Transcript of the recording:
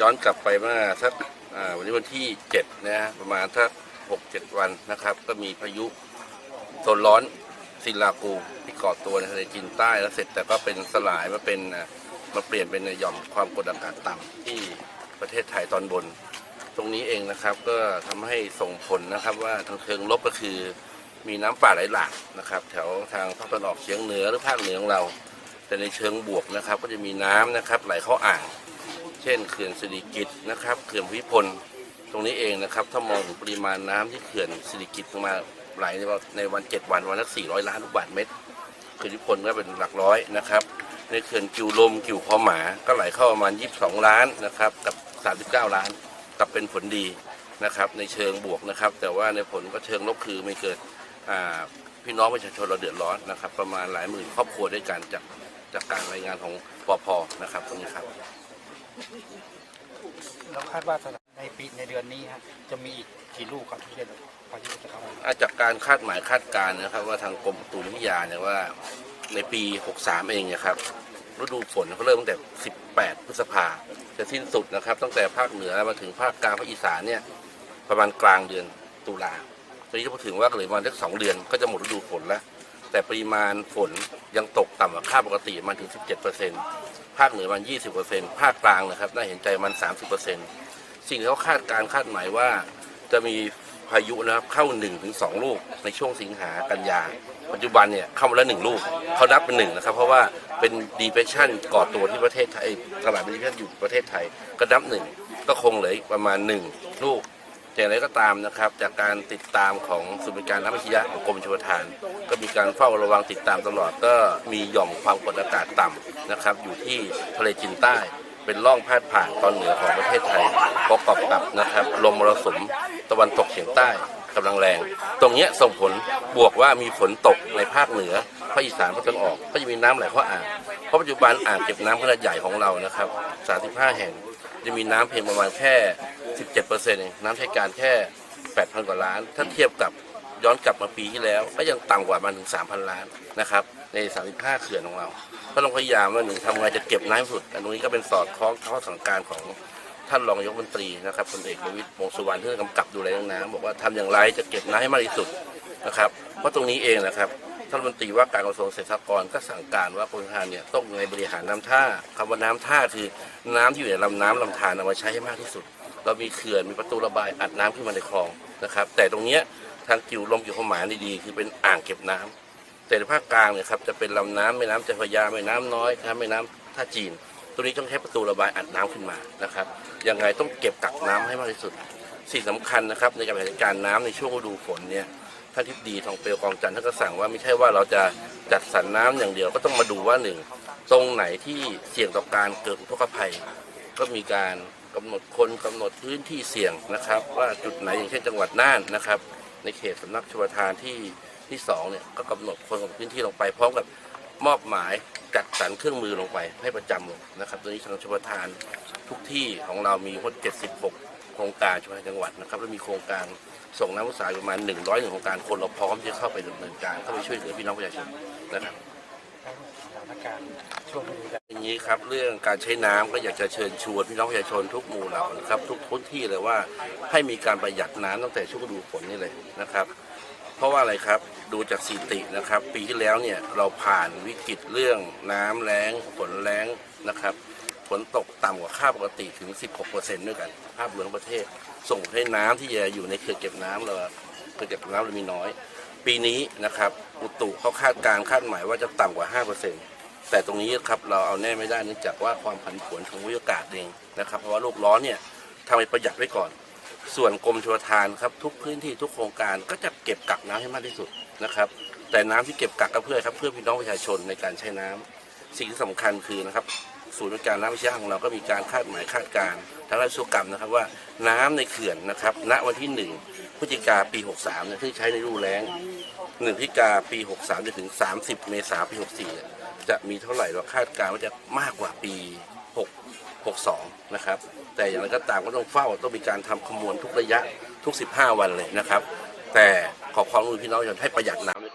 ย้อนกลับไปเมื่อสักวันนี้วันที่เจ็ดนะฮะประมาณสักหกเจ็ดวันนะครับ ก็มีพายุโซนร้อนซิลากูที่ก่อตัวในทะเลจีนใต้แล้วเสร็จแต่ก็เป็นสลายมาเป็นมาเปลี่ยนเป็นหย่อมความกดอากาศต่ำที่ประเทศไทยตอนบน ตรงนี้เองนะครับก็ทำให้ส่งผลนะครับว่าทางเชิงลบก็คือมีน้ำป่าไหลหลากนะครับ แถวทางภาคตะวันออกเฉียงเหนือหรือภาคเหนือของเรา แต่ในเชิงบวกนะครับ ก็จะมีน้ำนะครับไหลเข้าอ่าง ช่นเขื่อนสิริกิตนะครับเขื่อนภูมิพลตรงนี้เองนะครับ ถ้ามองถึงปริมาณน้ำที่เขื่อนสิริกิตมาไหลในวันในวันเจ็ดวันวันละ400ล้านลูกบาศก์เมตรเขื่อนภูมิพลก็เป็นหลักร้อยนะครับ ในเขื่อนกิวลมกิวพอหมาก็ไหลเข้าประมาณ22ล้านนะครับกับ39ล้านกับเป็นผลดีนะครับในเชิงบวกนะครับ แต่ว่าในผลก็เชิงลบคือไม่เกิดพี่น้องประชาชนเราเดือดร้อนนะครับ ประมาณหลายหมื่นครอบครัวด้วยกันจากจากการรายงานของปพนะครับตรงนี้ครับ แล้วคาดว่าในปีในเดือนนี้ฮะจะมีอีกกี่ลูกครับที่จะพายุจะเข้ามาอาจากการคาดหมายคาดการณ์นะครับ ว่าทางกรมอุตุนิยมวิทยาเนี่ยว่าในปี 63 เองเนะครับฤดูฝนเขาเริ่มตั้งแต่ 18 พฤษภาจะสิ้นสุดนะครับ ตั้งแต่ภาคเหนือมาถึงภาคกลางภาคอีสานเนี่ยประมาณกลางเดือนตุลาตอนนี้ก็พูดถึงว่าเหลือประมาณสักสองเดือนก็จะหมดฤดูฝนแล้ว แต่ปริมาณฝนยังตกต่ำกว่าค่าปกติมาถึง 17% ภาคเหนือมัน 20%ภาคกลางนะครับ น่าเห็นใจมัน 30%สิ่งที่เขาคาดการคาดหมายว่าจะมีพายุนะครับเข้า1นถึงสลูกในช่วงสิงหากันยา ปัจจุบันเนี่ยเข้ามาแล้วหนึ่งลูกเขานับเป็นหนึ่งนะครับ เพราะว่าเป็นดีเพรสชันก่อตัวที่ประเทศไทยตลาดดีเพรสชันอยู่ประเทศไทยก็นับหนึ่งก็คงเหลือประมาณหนึ่งลูก อย่างไรก็ตามนะครับ จากการติดตามของศูนย์บริการน้ำวิทยาของกรมชลประทาน ก็มีการเฝ้าระวังติดตามตลอดก็มีหย่อมความกดอากาศต่ำนะครับ อยู่ที่ทะเลจีนใต้เป็นร่องพาดผ่านตอนเหนือของประเทศไทยประกอบกับนะครับลมมรสุมตะวันตกเฉียงใต้กำลังแรง ตรงนี้ส่งผลบวกว่ามีฝนตกในภาคเหนือภาคอีสานภาคตะวันออก ก็จะมีน้ำไหลเข้าอ่างเพราะปัจจุบันอ่างเก็บน้ำขนาดใหญ่ของเรานะครับ 35 แห่ง จะมีน้ำเพียงประมาณแค่ 17%เองน้ำใช้การแค่ 8,000 กว่าล้าน ถ้าเทียบกับย้อนกลับมาปีที่แล้ว ก็ยังต่ำกว่ามันถึง 3,000 ล้านนะครับใน 35 เขื่อนของเราก็ต้องพยายามว่าหนึ่งทำไงจะเก็บน้ำสุดอันนี้ก็เป็นสอดคล้องข้อสั่งการของท่านรองนายกรัฐมนตรีนะครับพลเอกประวิตรวงสุวรรณที่กำกับดูแลเรื่องน้ำบอกว่าทำอย่างไรจะเก็บน้ำให้มากที่สุดนะครับ เพราะตรงนี้เองนะครับท่านรัฐมนตรีว่าการกระทรวงเกษตรกรก็สั่งการว่ากรมชลประทานเนี่ยต้องในบริหารน้ำท่าคำว่าน้ำท่าคือน้ำที่อยู่ในลำน้ำลำธารเอามาใช้ให้มากที่สุด เรามีเขื่อนมีประตูระบายอัดน้ำขึ้นมาในคลองนะครับ แต่ตรงเนี้ยทางกิวลมกิวขมานดีคือเป็นอ่างเก็บน้ำแต่ในภาคกลางเนี่ยครับจะเป็นลำน้ำแม่น้ำเจ้าพระยาแม่น้ำน้อยนะแม่น้ำท่าจีน ตัวนี้ต้องใช้ประตูระบายอัดน้ำขึ้นมานะครับยังไงต้องเก็บกักน้ำให้มากที่สุด สิ่งสำคัญนะครับในการบริหารจัดการน้ำในช่วงฤดูฝนเนี่ยท่านทิบดีทองเปลวกองจันทร์ท่านก็สั่งว่าไม่ใช่ว่าเราจะจัดสรรน้ำอย่างเดียวก็ต้องมาดูว่าหนึ่งตรงไหนที่เสี่ยงต่อการเกิดอุทกภัย ก็มีการกำหนดคนกำหนดพื้นที่เสี่ยงนะครับ ว่าจุดไหนอย่างเช่นจังหวัดน่านนะครับ ในเขตสำนักชลประทานที่ที่สองเนี่ยก็กำหนดคนกับพื้นที่ลงไปพร้อมกับมอบหมายจัดสรรเครื่องมือลงไปให้ประจำเลยนะครับตัวนี้ทางชลประทานทุกที่ของเรามีทั้ง76 โครงการชลประทานจังหวัดนะครับแล้วมีโครงการส่งน้ำสายประมาณ 100หนึ่งโครงการคนเราพร้อมที่จะเข้าไปดำเนินการเข้าไปช่วยเหลือพี่น้องประชาชนนะครับสถานการณ์ช่วงฤดูกาล อย่างนี้ครับเรื่องการใช้น้ำก็อยากจะเชิญชวนพี่น้องประชาชนทุกหมู่เหล่านะครับ ทุกพื้นที่เลยว่าให้มีการประหยัดน้ำตั้งแต่ช่วงฤดูฝนนี่เลยนะครับ เพราะว่าอะไรครับดูจากสถิตินะครับ ปีที่แล้วเนี่ยเราผ่านวิกฤตเรื่องน้ำแล้งฝนแล้งนะครับฝนตกต่ำกว่าค่าปกติถึง 16%ด้วยกัน ภาพรวมของประเทศ ส่งให้น้ำที่จะอยู่ในเขื่อนเก็บน้ำเราเขื่อนเก็บน้ำเรามีน้อย ปีนี้นะครับอุตุเขาคาดการคาดหมายว่าจะต่ำกว่า 5% แต่ตรงนี้ครับเราเอาแน่ไม่ได้เนื่องจากว่าความผันผวนของวิวอากาศเองนะครับ เพราะว่าโลกร้อนเนี่ยทำให้ประหยัดไว้ก่อน ส่วนกรมชลทานครับทุกพื้นที่ทุกโครงการก็จะเก็บกักน้ำให้มากที่สุดนะครับ แต่น้ำที่เก็บกักก็เพื่อครับเพื่อพี่น้องประชาชนในการใช้น้ำสิ่งที่สำคัญคือนะครับศูนย์บริการน้ำวิทยาของเราก็มีการคาดหมายคาดการณ์ทางราชกรรมนะครับว่าน้ำในเขื่อนนะครับ ณวันที่ 1พฤศจิกาปี 63เนี่ยที่ใช้ในฤดูแล้ง1พฤศจิกาปี 63จนถึง 30 เมษายนปี 64เนี่ย จะมีเท่าไหร่เราคาดการณ์ว่าจะมากกว่าปี 6 62 นะครับ แต่อย่างไรก็ตามก็ต้องเฝ้าต้องมีการทำคำนวณทุกระยะทุก 15 วันเลยนะครับ แต่ขอความร่วมมือพี่น้องอย่าให้ประหยัดน้ำ